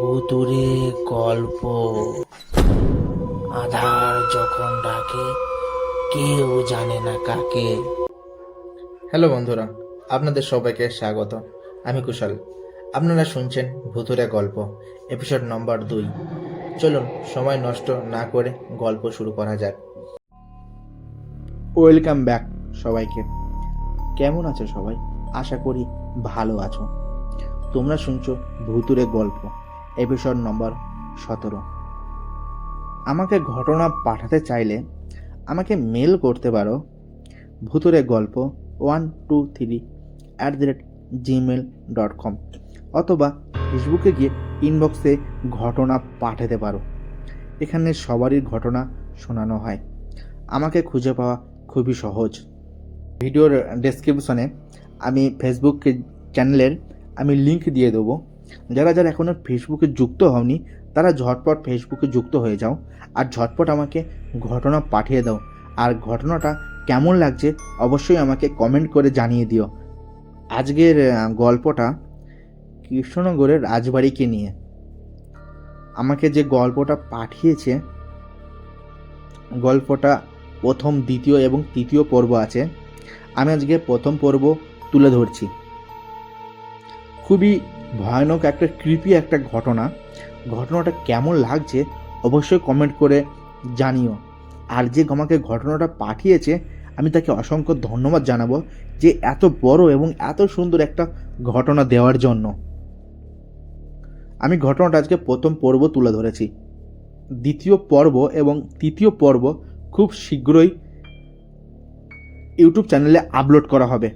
ভুতুরে গল্প। আধার যখন ডাকে কেউ জানে না কাকে। হ্যালো বন্ধুরা আপনাদের সবাইকে স্বাগত। আমি কুশল। আপনারা শুনছেন ভুতুরে গল্প এপিসোড নম্বর দুই। চলুন সময় নষ্ট না করে গল্প শুরু করা যাক। ওয়েলকাম ব্যাক সবাইকে। কেমন আছো সবাই? আশা করি ভালো আছো। তোমরা শুনছো ভুতুরে গল্প। এপিসোড নম্বর সতেরো। আমাকে ঘটনা পাঠাতে চাইলে আমাকে মেল করতে পারো। ভুতুরে গল্প one two three at the rate Gmail dot com অথবা ফেসবুকে গিয়ে ইনবক্সে ঘটনা পাঠাতে পারো। এখানে সবারই ঘটনা শোনানো হয়। আমাকে খুঁজে পাওয়া খুবই সহজ। ভিডিওর ডেসক্রিপশনে আমি ফেসবুক চ্যানেলের আমি লিংক দিয়ে দেবো। যারা যারা এখনও ফেসবুকে যুক্ত হওনি, তারা ঝটপট ফেসবুকে যুক্ত হয়ে যাও আর ঝটপট আমাকে ঘটনা পাঠিয়ে দাও। আর ঘটনাটা কেমন লাগছে অবশ্যই আমাকে কমেন্ট করে জানিয়ে দিও। আজকের গল্পটা কৃষ্ণনগরের রাজবাড়িকে নিয়ে। আমাকে যে গল্পটা পাঠিয়েছে, গল্পটা প্রথম, দ্বিতীয় এবং তৃতীয় পর্ব আছে, আমি আজকে প্রথম পর্ব তুলে ধরছি। খুবই ভয়ানক একটা কৃপি একটা ঘটনা। ঘটনাটা কেমন লাগছে অবশ্যই কমেন্ট করে জানিও। আর যে আমাকে ঘটনাটা পাঠিয়েছে, আমি তাকে অসংখ্য ধন্যবাদ জানাব যে এত বড় এবং এত সুন্দর একটা ঘটনা দেওয়ার জন্য। আমি ঘটনাটা আজকে প্রথম পর্ব তুলে ধরেছি। দ্বিতীয় পর্ব এবং তৃতীয় পর্ব খুব শীঘ্রই ইউটিউব চ্যানেলে আপলোড করা হবে।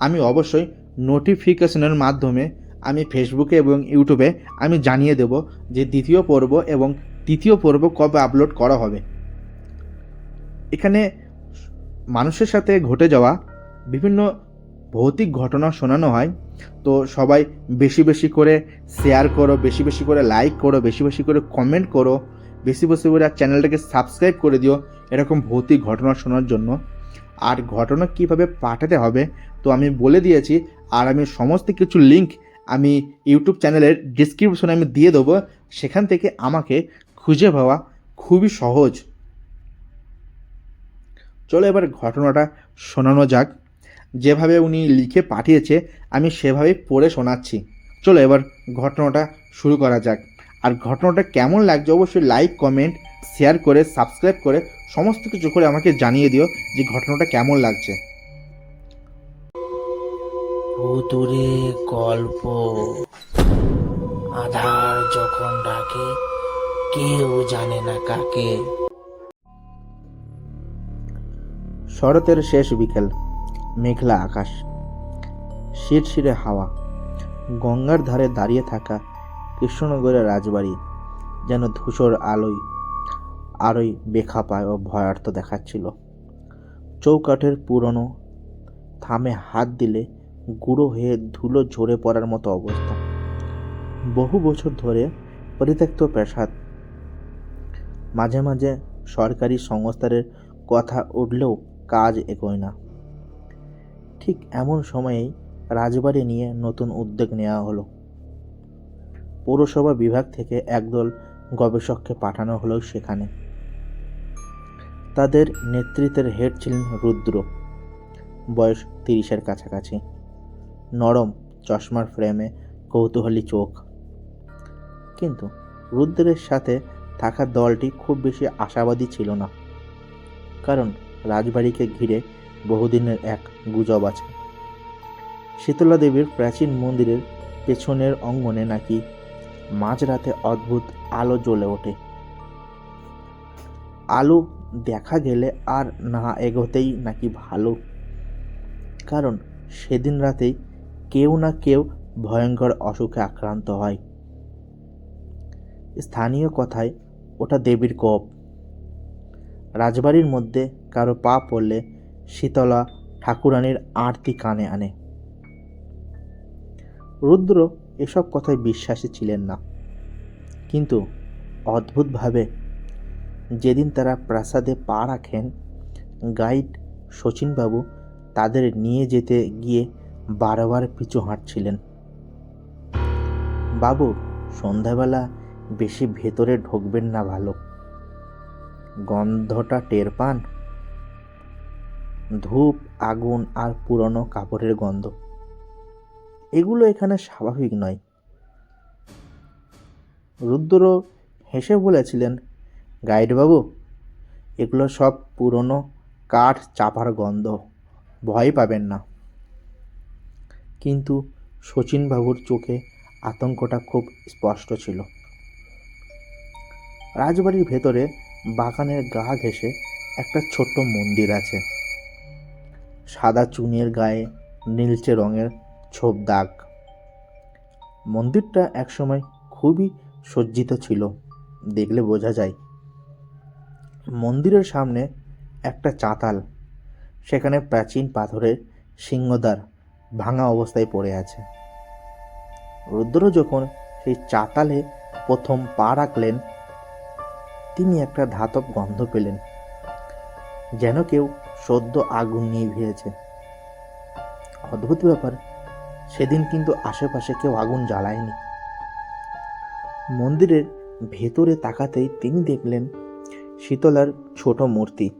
আমি অবশ্যই নোটিফিকেশনের মাধ্যমে আমি ফেসবুকে এবং ইউটিউবে আমি জানিয়ে দেব যে দ্বিতীয় পর্ব এবং তৃতীয় পর্ব কবে আপলোড করা হবে। এখানে মানুষের সাথে ঘটে যাওয়া বিভিন্ন ভৌতিক ঘটনা শোনানো হয়। তো সবাই বেশি বেশি করে শেয়ার করো, বেশি বেশি করে লাইক করো, বেশি বেশি করে কমেন্ট করো, বেশি বেশি করে চ্যানেলটাকে সাবস্ক্রাইব করে দিও এরকম ভৌতিক ঘটনা শোনার জন্য। আর ঘটনা কীভাবে পাঠাতে হবে, তো আমি বলে দিয়েছি, আর আমি সমস্ত কিছু লিংক আমি ইউটিউব চ্যানেলের ডিসক্রিপশনে আমি দিয়ে দেবো। সেখান থেকে আমাকে খুঁজে পাওয়া খুবই সহজ। চলো এবার ঘটনাটা শোনানো যাক। যেভাবে উনি লিখে পাঠিয়েছে, আমি সেভাবেই পড়ে শোনাচ্ছি। চলো এবার ঘটনাটা শুরু করা যাক। আর ঘটনাটা কেমন লাগছে অবশ্যই লাইক কমেন্ট শেয়ার করে সাবস্ক্রাইব করে সমস্ত কিছু করে আমাকে জানিয়ে দিও যে ঘটনাটা কেমন লাগছে। ভুতুরে গল্প। আধার যখন ডাকে, কেউ জানে না কাকে। শরতের শেষ বিকেল, মেঘলা আকাশ, শিরশিরে হাওয়া, গঙ্গার ধারে দাঁড়িয়ে থাকা কৃষ্ণনগরের রাজবাড়ি যেন ধূসর আলোয়, আরোই বেখাপায় ও ভয়ার্থ দেখাচ্ছিল। চৌকাঠের পুরনো থামে হাত দিলে গুঁড়ো হয়ে ধুলো ঝরে পড়ার মতো অবস্থা। বহু বছর ধরে পরিত্যক্ত প্রাসাদ। মাঝে মাঝে সরকারি সংস্থারের কথা উঠলেও কাজ এগোয় না। ঠিক এমন সময়েই রাজবাড়ি নিয়ে নতুন উদ্যোগ নেওয়া হলো। পৌরসভা বিভাগ থেকে একদল গবেষককে পাঠানো হলো সেখানে। তাদের নেতৃত্বের হেড ছিলেন রুদ্র। বয়স তিরিশের কাছাকাছি। নরম চশমার ফ্রেমে কৌতূহলী চোখ। কিন্তু রুদ্রের সাথে থাকা দলটি খুব বেশি আশাবাদী ছিল না। কারণ রাজবাড়িকে ঘিরে বহুদিনের এক গুজব আছে। শীতলা দেবীর প্রাচীন মন্দিরের পেছনের অঙ্গনে নাকি মাঝরাতে অদ্ভুত আলো জ্বলে ওঠে। আলো দেখা গেলে আর না এগোতেই নাকি ভালো। কারণ সেদিন রাতেই কেউ না কেউ ভয়ঙ্কর অসুখে আক্রান্ত হয়। স্থানীয় কথায়, ওটা দেবীর কোপ। রাজবাড়ির মধ্যে কারও পা পড়লে শীতলা ঠাকুরানীর আরতি কানে আনে। রুদ্র এসব কথায় বিশ্বাসী ছিলেন না। কিন্তু অদ্ভুতভাবে যেদিন তারা প্রাসাদে পা রাখেন, গাইড শচীনবাবু তাদের নিয়ে যেতে গিয়ে বারবার পিছু হাঁটছিলেন। বাবু, সন্ধ্যাবেলা বেশি ভেতরে ঢুকবেন না ভালো গন্ধটা টের পান? ধূপ, আগুন আর পুরনো কাপড়ের গন্ধ। এগুলো এখানে স্বাভাবিক নয়। রুদ্র হেসে বলেছিলেন গাইড বাবু এগুলো সব পুরনো কাঠ চাপার গন্ধ। ভয় পাবেন না। কিন্তু শচীনবাবুর চোখে আতঙ্কটা খুব স্পষ্ট ছিল। রাজবাড়ির ভেতরে বাগানের গা ঘেঁষে একটা ছোট্ট মন্দির আছে। সাদা চুনের গায়ে নীলচে রঙের ছোপ দাগ। মন্দিরটা একসময় খুবই সজ্জিত ছিল, দেখলে বোঝা যায়। মন্দিরের সামনে একটা চাতাল, সেখানে প্রাচীন পাথরের সিংহদ্বার ভাঙা অবস্থায় পড়ে আছে। রুদ্র যখন সেই চাতালে প্রথম পা রাখলেন, তিনি একটা ধাতব গন্ধ পেলেন, যেন কেউ সদ্য আগুন নিয়ে ভিড়েছে অদ্ভুত ব্যাপার, সেদিন কিন্তু আশেপাশে কেউ আগুন জ্বালায়নি। মন্দিরের ভেতরে তাকাতেই তিনি দেখলেন শীতলার ছোট মূর্তি।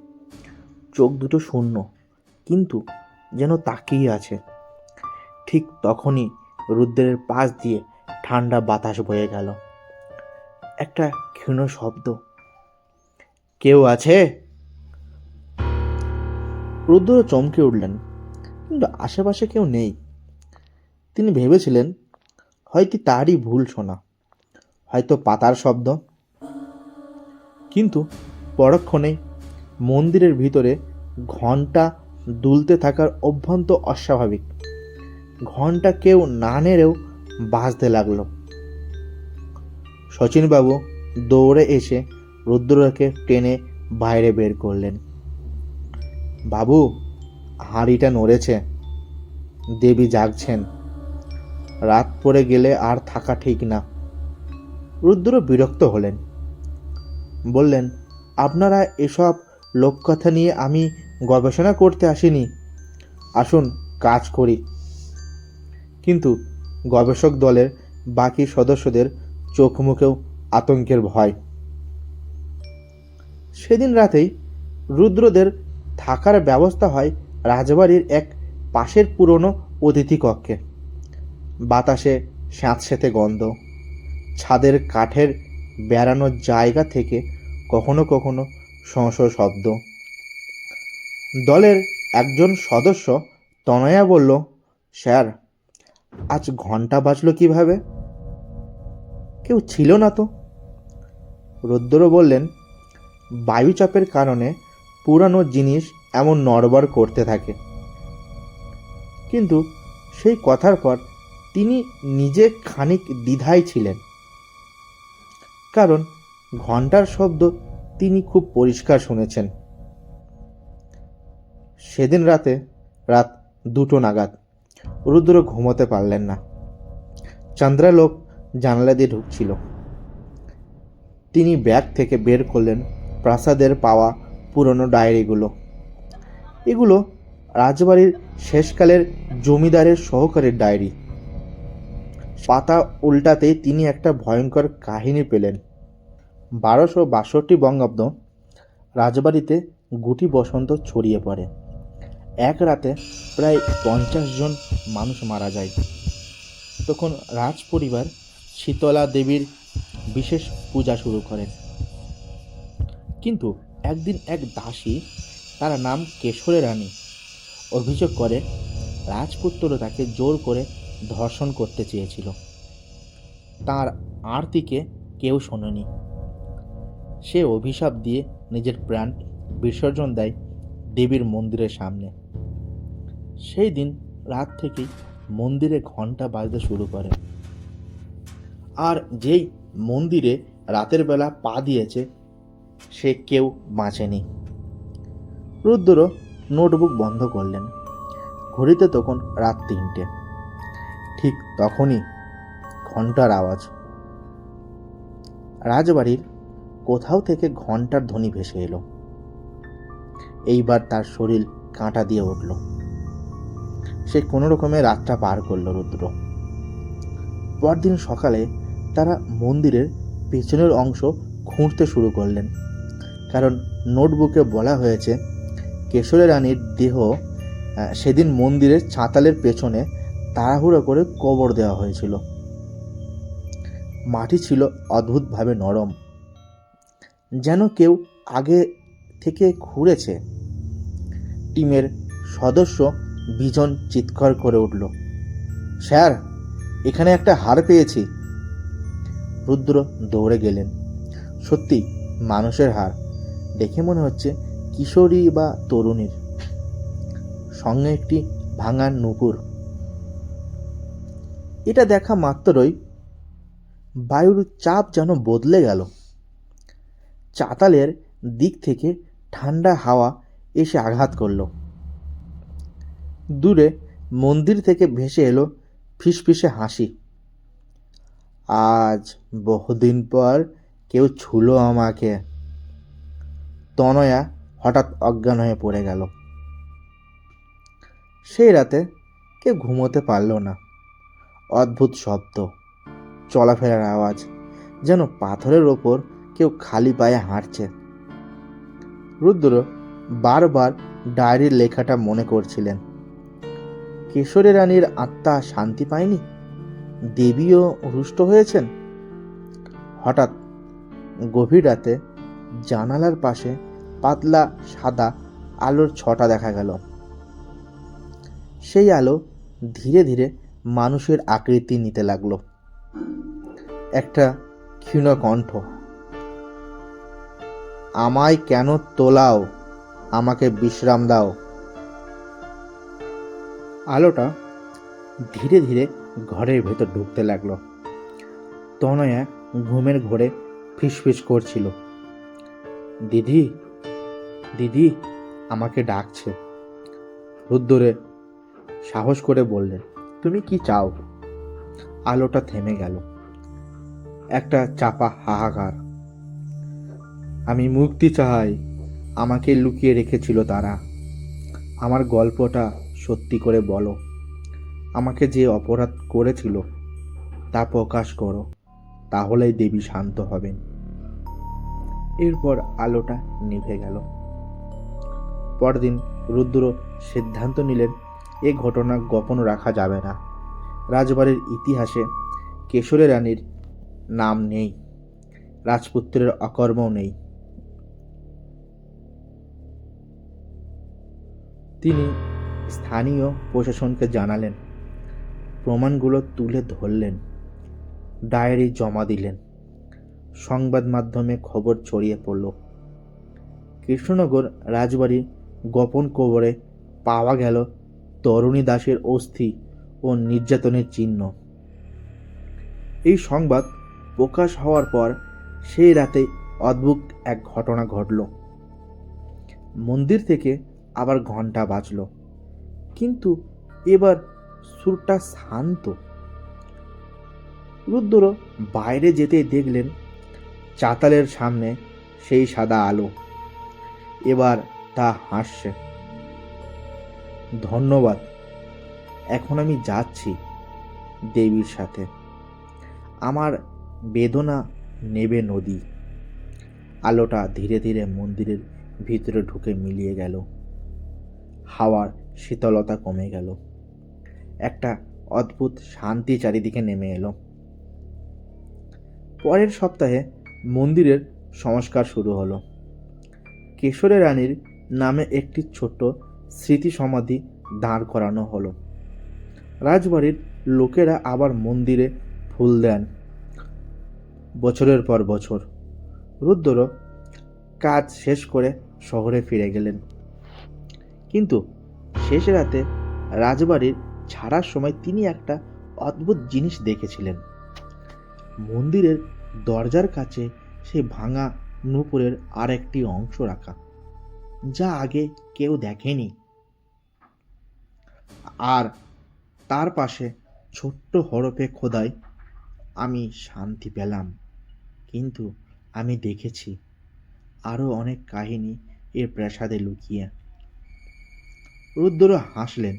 চোখ দুটো শূন্য, কিন্তু যেন তাকিয়ে আছে। ঠিক তখনই রুদ্রের পাশ দিয়ে ঠান্ডা বাতাস বয়ে গেল। একটা ক্ষীণ শব্দ। কেউ আছে? রুদ্র চমকে উঠলেন, কিন্তু আশেপাশে কেউ নেই। তিনি ভেবেছিলেন, হয়তো তারই ভুল শোনা, হয়তো পাতার শব্দ। কিন্তু পরক্ষণে মন্দিরের ভিতরে ঘণ্টা দুলতে থাকার অভ্যন্ত অস্বাভাবিক ঘণ্টা কেউ না নেড়েও বাজতে লাগল। শচীনবাবু দৌড়ে এসে রুদ্রকে টেনে বাইরে বের করলেন। বাবু, হাঁড়িটা নড়েছে। দেবী জাগছেন। রাত পড়ে গেলে আর থাকা ঠিক না। রুদ্র বিরক্ত হলেন। বললেন, আপনারা এসব লোককথা নিয়ে আমি গবেষণা করতে আসিনি। আসুন, কাজ করি। কিন্তু গবেষক দলের বাকি সদস্যদের চোখ মুখেও আতঙ্কের ভয়। সেদিন রাতেই রুদ্রদের থাকার ব্যবস্থা হয় রাজবাড়ির এক পাশের পুরনো অতিথি কক্ষে। বাতাসে স্যাঁতস্যাঁতে গন্ধ। ছাদের কাঠের বেড়ানোর জায়গা থেকে কখনো কখনো শঁ শব্দ। দলের একজন সদস্য তনয়া বলল, স্যার আজ ঘণ্টা বাজলো কীভাবে? কেউ ছিল না তো। রুদ্র বললেন বায়ুচাপের কারণে পুরানো জিনিস এমন নড়বড় করতে থাকে। কিন্তু সেই কথার পর তিনি নিজে খানিক দ্বিধায় ছিলেন। কারণ ঘণ্টার শব্দ তিনি খুব পরিষ্কার শুনেছেন। সেদিন রাতে, রাত দুটো নাগাদ। রুদ্র ঘুমোতে পারলেন না। চন্দ্রালোক জানলা দিয়ে ঢুকছিল। তিনি ব্যাগ থেকে বের করলেন প্রাসাদের পাওয়া পুরনো ডায়েরিগুলো। এগুলো রাজবাড়ির শেষকালের জমিদারের সহকারীর ডায়েরি। পাতা উল্টাতেই তিনি একটা ভয়ঙ্কর কাহিনী পেলেন। বারোশো বাষট্টি বঙ্গাব্দ রাজবাড়িতে গুটি বসন্ত ছড়িয়ে পড়ে। এক রাতে প্রায় পঞ্চাশ জন মানুষ মারা যায়। তখন রাজ পরিবার শীতলা দেবীর বিশেষ পূজা শুরু করেন কিন্তু একদিন এক দাসী তার নাম কেশরে রানী অভিযোগ করে রাজপুত্র তাকে জোর করে ধর্ষণ করতে চেয়েছিল। তার আরতিকে কেউ শোনেনি। সে অভিশাপ দিয়ে নিজের প্রাণ বিসর্জন দেয় দেবীর মন্দিরের সামনে। সেই দিন রাত থেকেই মন্দিরে ঘণ্টা বাজতে শুরু করে। আর যেই মন্দিরে রাতের বেলা পা দিয়েছে, সে কেউ বাঁচেনি। রুদ্র নোটবুক বন্ধ করলেন। ঘড়িতে তখন রাত তিনটে। ঠিক তখনই ঘণ্টার আওয়াজ। রাজবাড়ির কোথাও থেকে ঘণ্টার ধ্বনি ভেসে এলো। এইবার তার শরীর কাঁটা দিয়ে উঠল। সে কোনো রকমে রাতটা পার করল রুদ্র। পরদিন সকালে তারা মন্দিরের পেছনের অংশ খুঁড়তে শুরু করলেন। কারণ নোটবুকে বলা হয়েছে, কেশরী রানীর দেহ সেদিন মন্দিরের ছাতালের পেছনে তাড়াহুড়ো করে কবর দেওয়া হয়েছিল। মাটি ছিল অদ্ভুতভাবে নরম। যেন কেউ আগে থেকে খুঁড়েছে। টিমের সদস্য বিজন চিৎকার করে উঠল, স্যার, এখানে একটা হার পেয়েছি। রুদ্র দৌড়ে গেলেন। সত্যি, মানুষের হার। দেখে মনে হচ্ছে কিশোরী বা তরুণীর। সঙ্গে একটি ভাঙা নুপুর। এটা দেখা মাত্রই বায়ুর চাপ যেন বদলে গেল। চাতালের দিক থেকে ঠান্ডা হাওয়া এসে আঘাত করল। দূরে মন্দির থেকে ভেসে এলো ফিসফিসে হাসি। আজ বহুদিন পর কেউ ছুলো আমাকে। তনয়া হঠাৎ অজ্ঞান হয়ে পড়ে গেল। সেই রাতে কেউ ঘুমোতে পারল না। অদ্ভুত শব্দ, চলাফেরার আওয়াজ, যেন পাথরের ওপর কেউ খালি পায়ে হাঁটছে। রুদ্র বারবার ডায়েরির লেখাটা মনে করছিলেন। কেশরী রানীর আত্মা শান্তি পায়নি? দেবীও রুষ্ট হয়েছেন? হঠাৎ গভীর রাতে জানালার পাশে পাতলা সাদা আলোর ছটা দেখা গেল। সেই আলো ধীরে ধীরে মানুষের আকৃতি নিতে লাগল। একটা ক্ষীণ কণ্ঠ, আমায় কেন তোলাও? আমাকে বিশ্রাম দাও। আলোটা ধীরে ধীরে ঘরের ভেতর ঢুকতে লাগল। তনয়া ঘুমের ঘোরে ফিসফিস করছিল। দিদি দিদি, আমাকে ডাকছে। রুদ্দরে সাহস করে বললেন, তুমি কি চাও? আলোটা থেমে গেল। একটা চাপা হাহাকার। আমি মুক্তি চাই, আমাকে লুকিয়ে রেখেছিল তারা। আমার গল্পটা সত্যি করে বলো। আমাকে যে অপরাধ করেছিল, তা প্রকাশ করো, তাহলেই দেবী শান্ত হবেন। এরপর আলোটা নিভে গেল। পরদিন রুদ্র সিদ্ধান্ত নিলেন, এ ঘটনা গোপন রাখা যাবে না। রাজবাড়ির ইতিহাসে কেশরী রানীর নাম নেই, রাজপুত্রের অকর্মও নেই। তিনি স্থানীয় প্রশাসনকে জানালেন। প্রমাণগুলো তুলে ধরলেন। ডায়েরি জমা দিলেন। সংবাদ মাধ্যমে খবর ছড়িয়ে পড়ল। কৃষ্ণনগর রাজবাড়ির গোপন কবরে পাওয়া গেল তরুণী দাসের অস্থি ও নির্যাতনের চিহ্ন। এই সংবাদ প্রকাশ হওয়ার পর সেই রাতে অদ্ভুত এক ঘটনা ঘটল। মন্দির থেকে আবার ঘণ্টা বাজলো। এবার সুরটা শান্ত। রুদ্র বাইরে যেতে দেখলেন চাতালের সামনে সেই সাদা আলো। এবার তা হাসছে। ধন্যবাদ, এখন আমি যাচ্ছি দেবীর সাথে। আমার বেদনা নেবে নদী। আলোটা ধীরে ধীরে মন্দিরের ভিতরে ঢুকে মিলিয়ে গেল। হাওয়ার শীতলতা কমে গেল। একটা অদ্ভুত শান্তি চারিদিকে নেমে এলো। পরের সপ্তাহে মন্দিরের সংস্কার শুরু হলো। কেশরী রানীর নামে একটি ছোট্ট স্মৃতি সমাধি দাঁড় করানো হলো। রাজবাড়ির লোকেরা আবার মন্দিরে ফুল দেন। বছরের পর বছর। রুদ্র কাজ শেষ করে শহরে ফিরে গেলেন। কিন্তু শেষ রাতে রাজবাড়ির ছাড়ার সময় তিনি একটা অদ্ভুত জিনিস দেখেছিলেন। মন্দিরের দরজার কাছে সেই ভাঙা নূপুরের আর একটি অংশ রাখা, যা আগে কেউ দেখেনি। আর তার পাশে ছোট্ট হরফে খোদাই, আমি শান্তি পেলাম, কিন্তু আমি দেখেছি আরও অনেক কাহিনী এর প্রাসাদে লুকিয়ে। রুদ্র হাসলেন,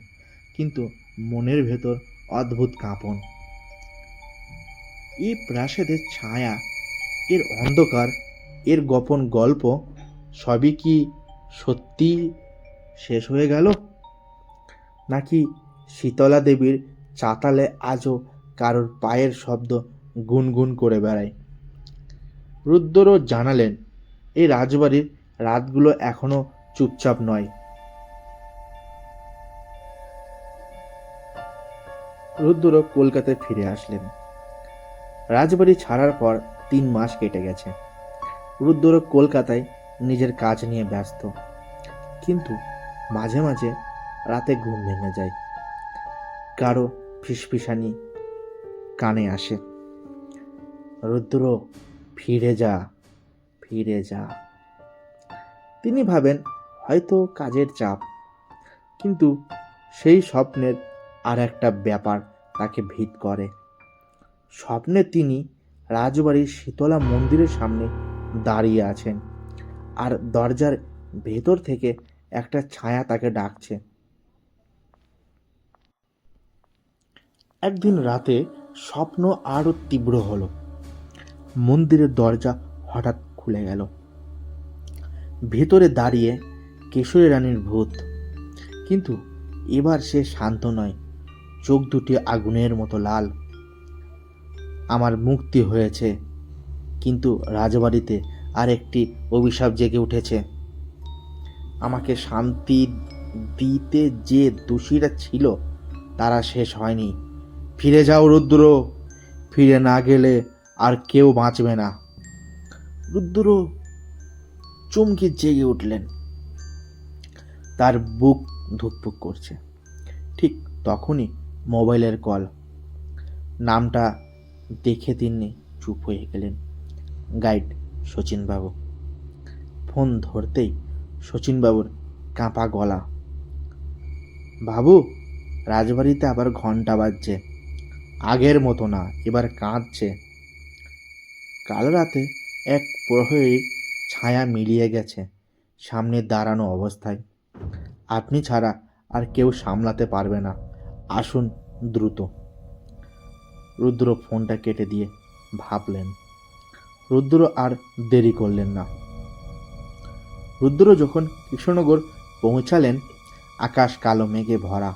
কিন্তু মনের ভেতর অদ্ভুত কাঁপন। এই প্রাসাদের ছায়া, এর অন্ধকার, এর গোপন গল্প, সবই কি সত্যি শেষ হয়ে গেল? নাকি শীতলা দেবীর চাতালে আজও কারোর পায়ের শব্দ গুনগুন করে বেড়ায়? রুদ্রও জানালেন, এই রাজবাড়ির রাতগুলো এখনও চুপচাপ নয়। রুদ্র কলকাতায় ফিরে আসলেন। রাজবাড়ি ছাড়ার পর তিন মাস কেটে গেছে। রুদ্র কলকাতায় নিজের কাজ নিয়ে ব্যস্ত। কিন্তু মাঝে মাঝে রাতে ঘুম ভেঙে যায়। কারও ফিসফিসানি কানে আসে। রুদ্র ফিরে যা ফিরে যা। তিনি ভাবেন হয়তো কাজের চাপ। কিন্তু সেই স্বপ্নের একটা ব্যাপার তাকে ভিত করে। স্বপ্নে তিনি রাজবাড়ির শীতলা মন্দিরের সামনে দাঁড়িয়ে আছেন আর দরজার ভেতর থেকে একটা ছায়া তাকে ডাকছে। একদিন রাতে স্বপ্ন আরও তীব্র হলো। মন্দিরের দরজা হঠাৎ খুলে গেল। ভেতরে দাঁড়িয়ে কেশরী রানীর ভূত। কিন্তু এবার সে শান্ত নয়। চোখ দুটি আগুনের মতো লাল। আমার মুক্তি হয়েছে। কিন্তু রাজবাড়িতে আরেকটি অভিশাপ জেগে উঠেছে। আমাকে শান্তি দিতে যে দোষীরা ছিল, তারা শেষ হয়নি। ফিরে যাও, রুদ্র! ফিরে না গেলে আর কেউ বাঁচবে না। রুদ্র চমকে জেগে উঠলেন। তার বুক ধুকপুক করছে। ঠিক তখনই মোবাইলের কল। নামটা দেখে তিনি চুপ হয়ে গেলেন। গাইড শচীনবাবু ফোন ধরতেই শচীনবাবুর কাঁপা গলা। বাবু, রাজবাড়িতে আবার ঘণ্টা বাজছে। আগের মতো না, এবার কাঁদছে। কাল রাতে এক প্রহরীর ছায়া মিলিয়ে গেছে সামনে দাঁড়ানো অবস্থায়। আপনি ছাড়া আর কেউ সামলাতে পারবে না। আসুন দ্রুত। রুদ্র ফোনটা কেটে দিয়ে ভাবলেন, রুদ্র আর দেরি করলেন না। রুদ্র যখন কৃষ্ণনগর পৌঁছালেন, আকাশ কালো মেঘে ভরা,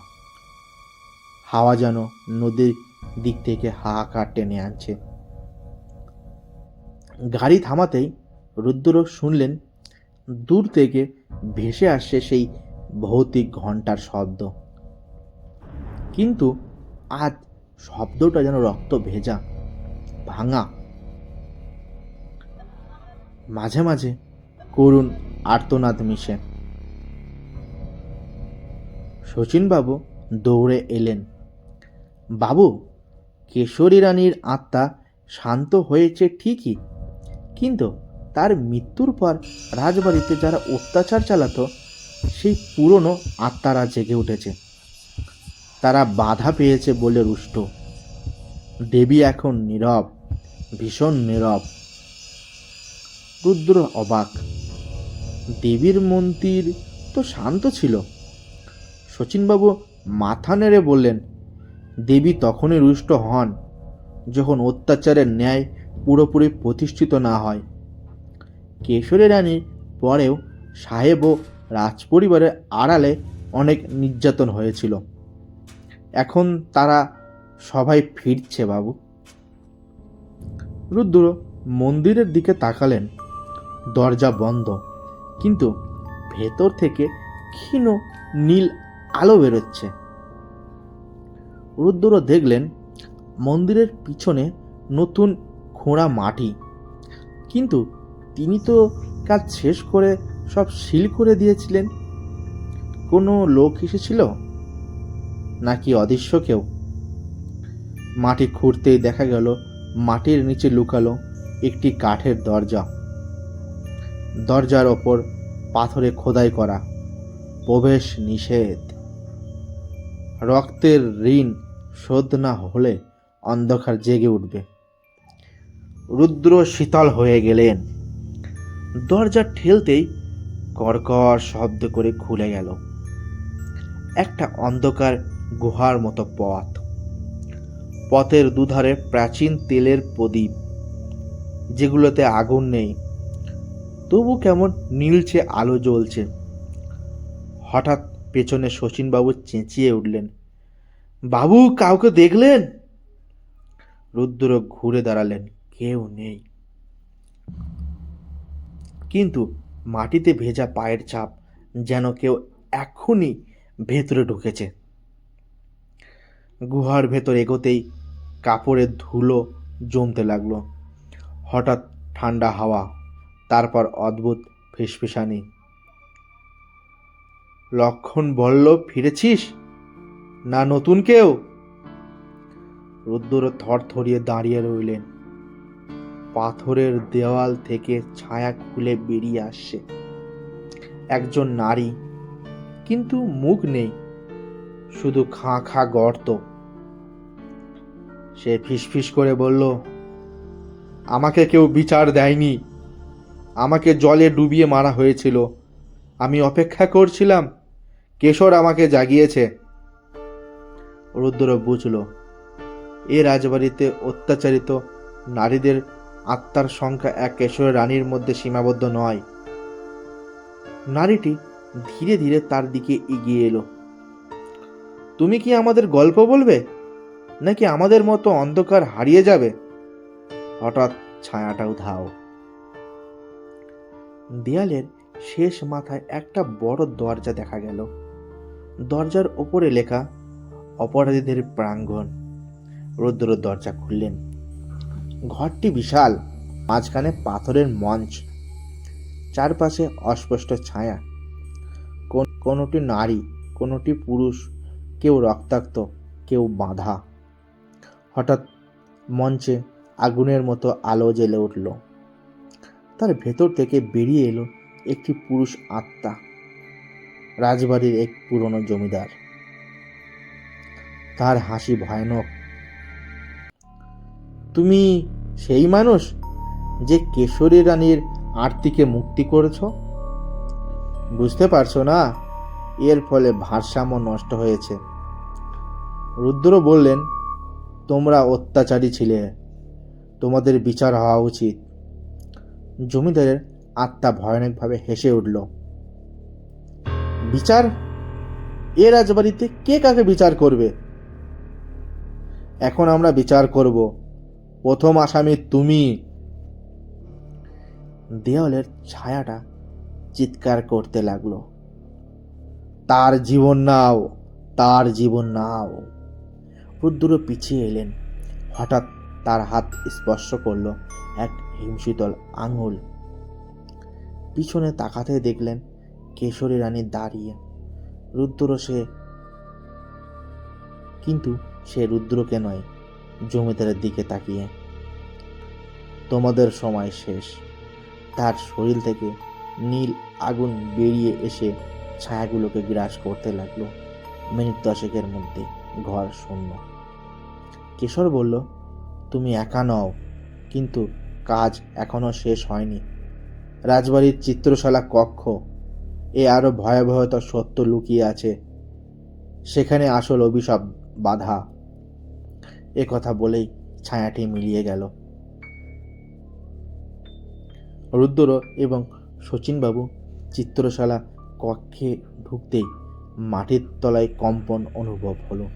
হাওয়া যেন নদীর দিক থেকে হাহাকার টেনে আনছে। গাড়ি থামাতেই রুদ্র শুনলেন, দূর থেকে ভেসে আসছে সেই ভৌতিক ঘণ্টার শব্দ। কিন্তু আজ শব্দটা যেন রক্ত ভেজা, ভাঙা। মাঝে মাঝে করুণ আর্তনাদ মিশে। শচীনবাবু দৌড়ে এলেন। বাবু, কেশরী রানীর আত্মা শান্ত হয়েছে ঠিকই, কিন্তু তার মৃত্যুর পর রাজবাড়িতে যারা অত্যাচার চালাতো, সেই পুরনো আত্মারা জেগে উঠেছে। তারা বাধা পেয়েছে বলে রুষ্ট। দেবী এখন নীরব, ভীষণ নীরব। রুদ্র অবাক। দেবীর মন্দির তো শান্ত ছিল। শচীনবাবু মাথা নেড়ে বললেন, দেবী তখনই রুষ্ট হন যখন অত্যাচারের ন্যায় পুরোপুরি প্রতিষ্ঠিত না হয়। কেশরী রানীর পরেও সাহেব ও রাজপরিবারের আড়ালে অনেক নির্যাতন হয়েছিল। এখন তারা সবাই ফিরছে, বাবু। রুদ্র মন্দিরের দিকে তাকালেন। দরজা বন্ধ, কিন্তু ভেতর থেকে ক্ষীণ নীল আলো বেরোচ্ছে। রুদ্র দেখলেন মন্দিরের পিছনে নতুন খোঁড়া মাটি, কিন্তু তিনি তো কাজ শেষ করে সব সিল করে দিয়েছিলেন। কোনো লোক এসেছিল? নাকি অদৃশ্য কেউ? মাটি খুঁড়তেই দেখা গেল, মাটির নিচে লুকালো একটি কাঠের দরজা। দরজার ওপর পাথরে খোদাই করা, প্রবেশ নিষেধ। রক্তের ঋণ শোধ না হলে অন্ধকার জেগে উঠবে। রুদ্র শীতল হয়ে গেলেন। দরজা ঠেলতেই কড়কড় শব্দ করে খুলে গেল। একটা অন্ধকার গুহার মতো পথ। পথের দুধারে প্রাচীন তেলের প্রদীপ, যেগুলোতে আগুন নেই। তবু কেমন নীলচে আলো জ্বলছে। হঠাৎ পেছনে শচীনবাবু চেঁচিয়ে উঠলেন, বাবু, কাউকে দেখলেন? রুদ্র ঘুরে দাঁড়ালেন, কেউ নেই। কিন্তু মাটিতে ভেজা পায়ের ছাপ যেন কেউ এখনই ভেতরে ঢুকেছে। গুহার ভেতর এগোতেই কাপড়ের ধুলো জমতে লাগল। হঠাৎ ঠান্ডা হাওয়া, তারপর অদ্ভুত ফিসফিসানি। লক্ষণ বলল ফিরেছিস? না নতুন কেউ? রুদ্র থর থরিয়ে দাঁড়িয়ে রইলেন। পাথরের দেওয়াল থেকে ছায়া খুলে বেরিয়ে আসছে। একজন নারী, কিন্তু মুখ নেই, শুধু খাঁ খাঁ গর্ত। সে ফিসফিস করে বলল, আমাকে কেউ বিচার দেয়নি। আমাকে জলে ডুবিয়ে মারা হয়েছিল। আমি অপেক্ষা করছিলাম। কেশর আমাকে জাগিয়েছে। রুদ্র বুঝল, এ রাজবাড়িতে অত্যাচারিত নারীদের আত্মার সংখ্যা এক কেশরের রানীর মধ্যে সীমাবদ্ধ নয়। নারীটি ধীরে ধীরে তার দিকে এগিয়ে এলো। তুমি কি আমাদের গল্প বলবে? নাকি আমাদের মতো অন্ধকার হারিয়ে যাবে? হঠাৎ ছায়াটাও ধাও। দেয়ালের শেষ মাথায় একটা বড় দরজা দেখা গেল। দরজার ওপরে লেখা, অপরাধীদের প্রাঙ্গণ। রুদ্র দরজা খুললেন। ঘরটি বিশাল, মাঝখানে পাথরের মঞ্চ, চারপাশে অস্পষ্ট ছায়া। কোন- কোনোটি নারী, কোনোটি পুরুষ, কেউ রক্তাক্ত, কেউ বাঁধা। হঠাৎ মঞ্চে আগুনের মতো আলো জ্বেলে উঠল। তার ভেতর থেকে বেরিয়ে এলো একটি পুরুষ আত্মা, রাজবাড়ির এক পুরনো জমিদার। তার হাসি ভয়ানক। তুমি সেই মানুষ যে কেশরী রানীর আরতিকে মুক্তি করেছ? বুঝতে পারছ না, এর ফলে ভারসাম্য নষ্ট হয়েছে। রুদ্র বললেন তোমরা অত্যাচারী ছিলে। তোমাদের বিচার হওয়া উচিত। জমিদারের আত্মা ভয়ানকভাবে হেসে উঠল। বিচার? এ রাজবাড়িতে কে কাকে বিচার করবে? এখন আমরা বিচার করব। প্রথম আসামি তুমি। দেওয়ালের ছায়াটা চিৎকার করতে লাগল। তার জীবন নাও, তার জীবন নাও। রুদ্র পিছিয়ে এলেন। হঠাৎ তার হাত স্পর্শ করল এক হিমশীতল আঙুল। পিছনে তাকাতে দেখলেন কেশরী রানী দাঁড়িয়ে। রুদ্র সে কিন্তু সে রুদ্রকে নয়, জমিদারের দিকে তাকিয়ে। তোমাদের সময় শেষ। তার শরীর থেকে নীল আগুন বেরিয়ে এসে ছায়াগুলোকে গ্রাস করতে লাগল। মিনিট দশেকের মধ্যে ঘর শূন্য। কিশোর বলল, তুমি একা নও, কিন্তু কাজ এখনও শেষ হয়নি। রাজবাড়ির চিত্রশালা কক্ষ, এ আরও ভয়াবহতা সত্য লুকিয়ে আছে। সেখানে আসল অভিশাপ বাধা। এ কথা বলেই ছায়াটি মিলিয়ে গেল। রুদ্র এবং শচীনবাবু চিত্রশালা কক্ষে ঢুকতেই মাটির তলায় কম্পন অনুভব হলো।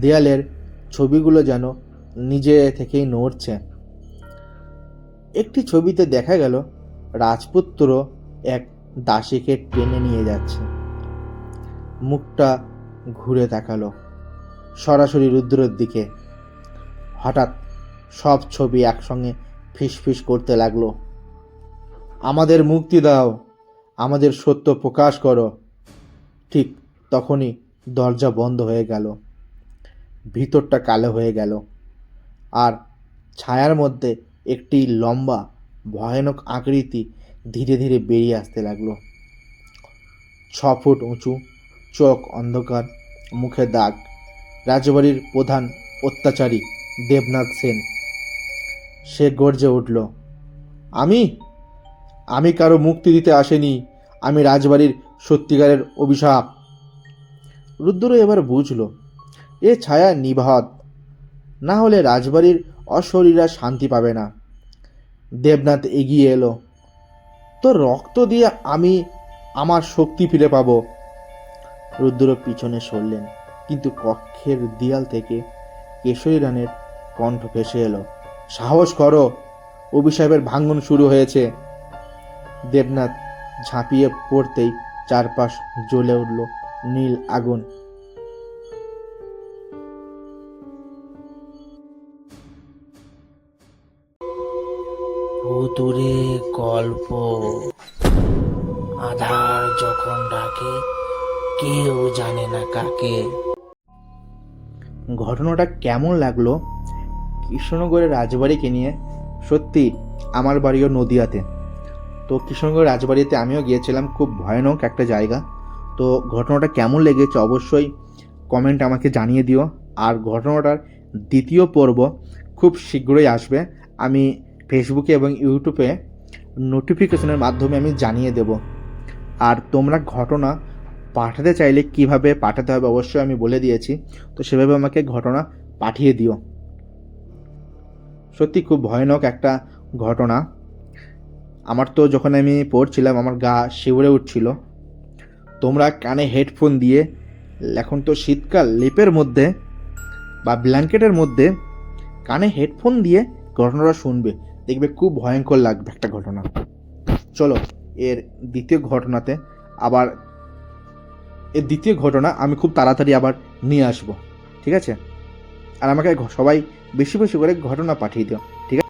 দেয়ালের ছবিগুলো যেন নিজে থেকেই নড়ছে। একটি ছবিতে দেখা গেল, রাজপুত্র এক দাসীকে টেনে নিয়ে যাচ্ছে। মুখটা ঘুরে তাকালো, সরাসরি রুদ্রের দিকে। হঠাৎ সব ছবি একসঙ্গে ফিসফিস করতে লাগল। আমাদের মুক্তি দাও, আমাদের সত্য প্রকাশ করো। ঠিক তখনই দরজা বন্ধ হয়ে গেল। ভিতরটা কালো হয়ে গেল। আর ছায়ার মধ্যে একটি লম্বা, ভয়ানক আকৃতি ধীরে ধীরে বেরিয়ে আসতে লাগল। ছ ফুট উঁচু, চোখ অন্ধকার, মুখে দাগ। রাজবাড়ির প্রধান অত্যাচারী দেবনাথ সেন। সে গর্জে উঠল, আমি? আমি কারও মুক্তি দিতে আসেনি। আমি রাজবাড়ির সত্যিকারের অভিশাপ। রুদ্র এবার বুঝল এ ছায়া নিভাত না হলে রাজবাড়ির অশরীরা শান্তি পাবে না। দেবনাথ এগিয়ে এলো। তো রক্ত দিয়ে আমি আমার শক্তি ফিরে পাবো। রুদ্র পিছনে সরলেন, কিন্তু কক্ষের দেয়াল থেকে কেশরী রানের কণ্ঠ ভেসে এলো। সাহস করো অভিশাপের ভাঙন শুরু হয়েছে। দেবনাথ ঝাঁপিয়ে পড়তেই চারপাশ জ্বলে উঠল নীল আগুন। ভুতুরে গল্প। আধার যখন ডাকে, কেউ জানে না কাকে। ঘটনাটা কেমন লাগল? কৃষ্ণনগরের রাজবাড়িকে নিয়ে। সত্যি, আমার বাড়িও নদিয়াতে। তো কৃষ্ণনগর রাজবাড়িতে আমিও গিয়েছিলাম, খুব ভয়ানক একটা জায়গা। তো ঘটনাটা কেমন লেগেছে অবশ্যই কমেন্ট আমাকে জানিয়ে দিও। আর ঘটনাটার দ্বিতীয় পর্ব খুব শীঘ্রই আসবে। আমি ফেসবুকে এবং ইউটিউবে নোটিফিকেশনের মাধ্যমে আমি জানিয়ে দেব। আর তোমরা ঘটনা পাঠাতে চাইলে কীভাবে পাঠাতে হবে অবশ্যই আমি বলে দিয়েছি। তো সেভাবে আমাকে ঘটনা পাঠিয়ে দিও। সত্যি খুব ভয়ানক একটা ঘটনা। আমার তো যখন আমি পড়ছিলাম, আমার গা শিউরে উঠছিল। তোমরা কানে হেডফোন দিয়ে এখন তো শীতকাল, লেপের মধ্যে বা ব্ল্যাঙ্কেটের মধ্যে কানে হেডফোন দিয়ে ঘটনাটা শুনবে। দেখবে খুব ভয়ঙ্কর লাগবে একটা ঘটনা। চলো, এর দ্বিতীয় ঘটনাতে আবার, এর দ্বিতীয় ঘটনা আমি খুব তাড়াতাড়ি আবার নিয়ে আসব, ঠিক আছে? আর আমাকে সবাই বেশি বেশি করে ঘটনা পাঠিয়ে দিও।